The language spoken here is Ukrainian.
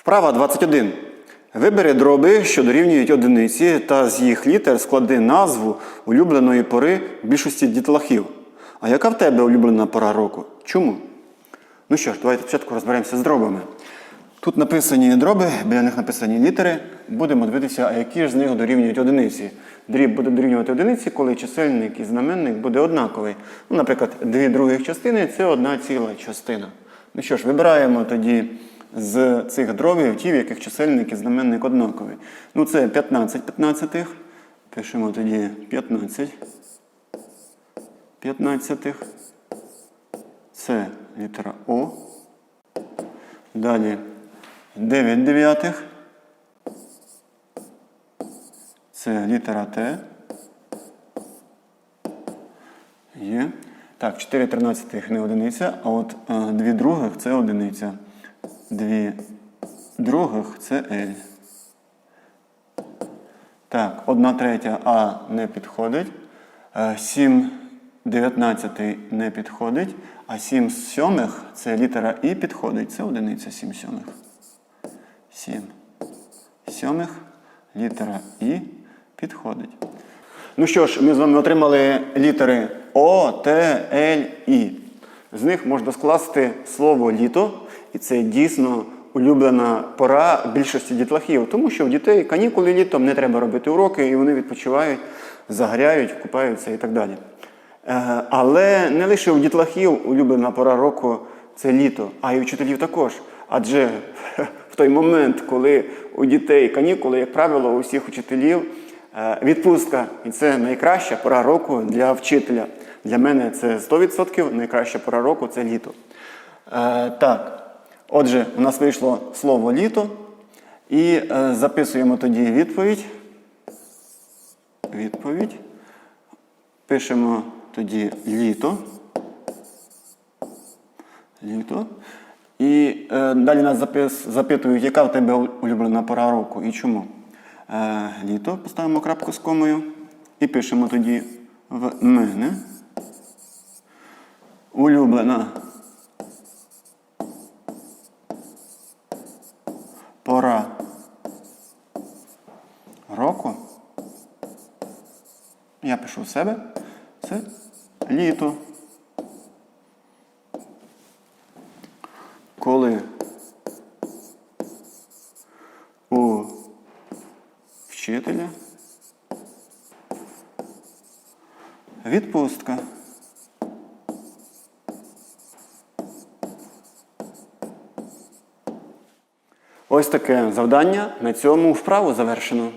Вправа 21. Вибери дроби, що дорівнюють одиниці, та з їх літер склади назву улюбленої пори більшості дітлахів. А яка в тебе улюблена пора року? Чому? Ну що ж, давайте спочатку розберемося з дробами. Тут написані дроби, біля них написані літери. Будемо дивитися, а які ж з них дорівнюють одиниці. Дріб буде дорівнювати одиниці, коли чисельник і знаменник буде однаковий. Ну, наприклад, дві других частини це одна ціла частина. Ну що ж, вибираємо тоді з цих дробів ті, в яких чисельник і знаменник однаковий. Ну, це 15 п'ятнадцятих. Пишемо тоді 15. 15. Це літера О. Далі 9 дев'ятих. Це літера Т. Є. Так, 4 тринадцятих не одиниця, а от е, 2 других це одиниця. 2 других це L. Так, 1 третя А не підходить. 7 дев'ятнадцятий не підходить. А 7 сьомих це літера І підходить. Це одиниця 7 сьомих. 7 сьомих літера І підходить. Ну що ж, ми з вами отримали літери О, Т, Л, І. З них можна скласти слово літо, і це дійсно улюблена пора більшості дітлахів, тому що у дітей канікули літом не треба робити уроки, і вони відпочивають, загоряють, купаються і так далі. Е, Але не лише у дітлахів улюблена пора року це літо, а й у вчителів також. Адже в той момент, коли у дітей канікули, як правило, у всіх учителів е, відпустка, і це найкраща пора року для вчителя. Для мене це 100% найкраща пора року це літо. Е, Так, отже, у нас вийшло слово літо. І е, записуємо тоді відповідь. Відповідь. Пишемо тоді літо. Літо. І е, далі нас запис, запитують, яка в тебе улюблена пора року і чому. Е, літо, поставимо крапку з комою. І пишемо тоді в мене. Улюблена року. Я пишу в себе. Це літо. Коли у вчителя відпустка. Ось таке завдання. На цьому вправу завершено.